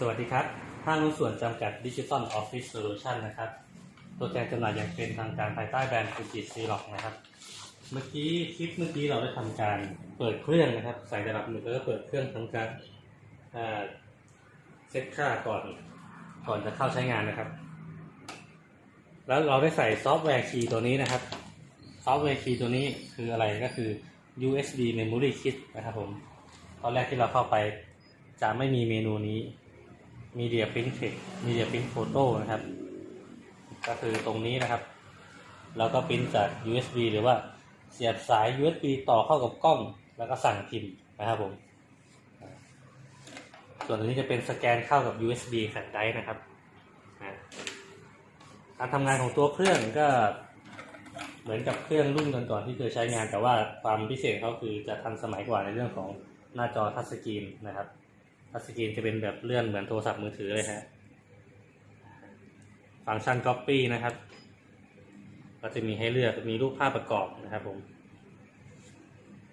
สวัสดีครับห้างหุ้นส่วนจำกัดดิจิ t a ลออฟฟิศโซลูชันนะครับ ตัวแทนจำหน่ายอย่างเป็นทางการภายใต้แบรนด์ฟูจิซีล็อกนะครับ เมื่อกี้คลิปเมื่อกี้เราได้ทำการเปิดเครื่องนะครับ ใส่ระดับหนึ่งแล้วก็เปิดเครื่องทำการเซ็ตค่าก่อนก่อนจะเข้าใช้งานนะครับ แล้วเราได้ใส่ซอฟต์แวร์คีย์ตัวนี้นะครับ ซอฟต์แวร์คีย์ตัวนี้คืออะไรก็คือ USB Memory Kit นะครับผม ตอนแรกที่เราเข้าไปจะไม่มีเมนูนี้ Media Print Text Media Print Photo นะครับ ก็คือตรงนี้นะครับ แล้วก็ปริ้นจาก USB หรือว่าเสียบสาย USB ต่อเข้ากับกล้อง แล้วก็สั่งพิมพ์นะครับผม ส่วนตัวนี้จะเป็นสแกนเข้ากับ USB แฟลชไดร์นะครับ การทำงานของตัวเครื่องก็เหมือนกับเครื่องรุ่นก่อนๆที่เคยใช้งาน แต่ว่าความพิเศษเขาคือจะทันสมัยกว่าในเรื่องของหน้าจอทัชสกรีนนะครับ ทัชสกรีนจะเป็นแบบเลื่อนเหมือนโทรศัพท์มือถือเลยฮะ ฟังก์ชัน Copy นะครับ ก็จะมีให้เลือกมีรูปภาพประกอบนะครับผม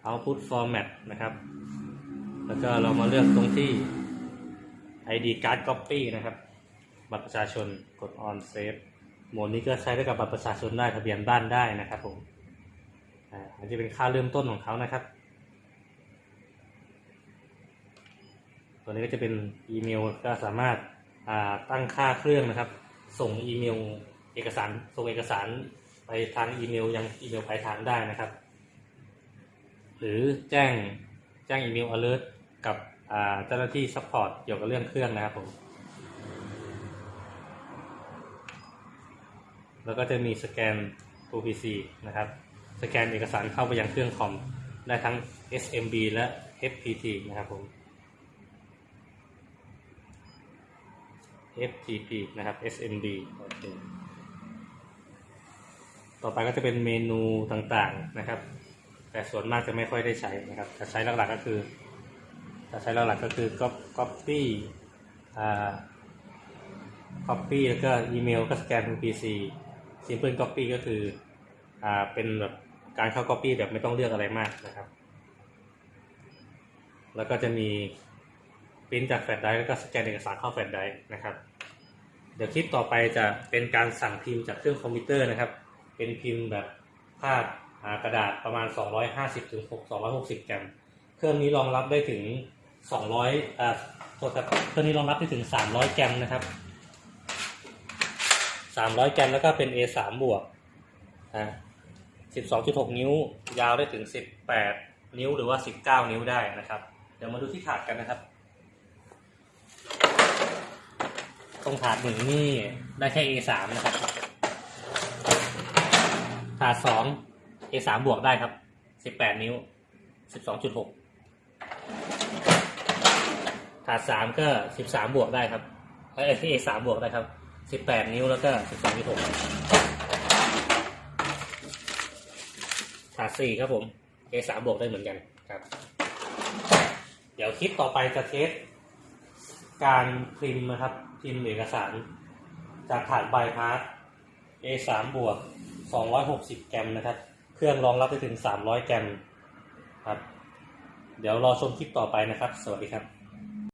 Output Format นะครับ แล้วก็เรามาเลือกตรงที่ ID Card Copy นะครับ บัตรประชาชนกด On Save โหมดนี้ก็ใช้ได้กับบัตรประชาชนได้ทะเบียนบ้านได้นะครับผมอ่าอันนี้เป็นค่าเริ่มต้นของเขานะครับ ตัวนี้ก็จะเป็นอีเมลก็สามารถาตั้งค่าเครื่องนะครับ ส่งอีเมลเอกสารส่งเอกสารไปทางอีเมลยังอีเมลปลายทางได้นะครับ หรือแจ้งแจ้งอีเมล alert กับเจ้าหน้าที่ support เกี่ยวกับเรื่องเครื่องนะครับผมแล้วก็จะมีสแกน OPC นะครับ สแกนเอกสารเข้าไปยังเครื่องคอมได้ทั้ง SMB และ FPT นะครับผม FTP นะครับ SMB โอเคต่อไปก็จะเป็นเมนูต่างๆนะครับ แต่ส่วนมากจะไม่ค่อยได้ใช้นะครับจะใช้หลักๆก็คือจะใช้หลักๆก็คือ copy อ่า copy แล้วก็อีเมลก็สแกนเป็น PC simple copy ก็คืออ่าเป็นแบบการเข้า copy แบบไม่ต้องเลือกอะไรมากนะครับ แล้วก็จะมีปริ้นจากแฟลชไดรฟ์แล้วก็สแกนเอกสารเข้าแฟลชไดรฟ์นะครับ เดี๋ยวคลิปต่อไปจะเป็นการสั่งพิมพ์จากเครื่องคอมพิวเตอร์นะครับ เป็นพิมพ์แบบภาพกระดาษประมาณ 250ถึง260 กรัม เครื่องนี้รองรับได้ถึง 200อ่าโทษครับเครื่องนี้รองรับได้ถึง 300 กรัมนะครับ 300 กรัมแล้วก็เป็น A3 บวกอ่า12.6 นิ้ว ยาวได้ถึง 18 นิ้วหรือว่า 19 นิ้วได้นะครับ เดี๋ยวมาดูที่ถาดกันนะครับ ตรงถาดหนึ่งนี่ได้แค่ A3 นะครับ ถาดสอง A3 บวกได้ครับ18นิ้ว12.6ถาดสามก็13บวกได้ครับเอ้ย A3 บวกได้ครับ18นิ้วแล้วก็12.6ถาดสี่ครับผม A3 บวกได้เหมือนกันครับ เดี๋ยวคลิปต่อไปจะเทส การพิมพ์นะครับ พิมพ์เอกสาร จากถาดบายพาส A3 บวก 260 แกรมนะครับ เครื่องรองรับได้ถึง 300 แกรมครับ เดี๋ยวรอชมคลิปต่อไปนะครับ สวัสดีครับ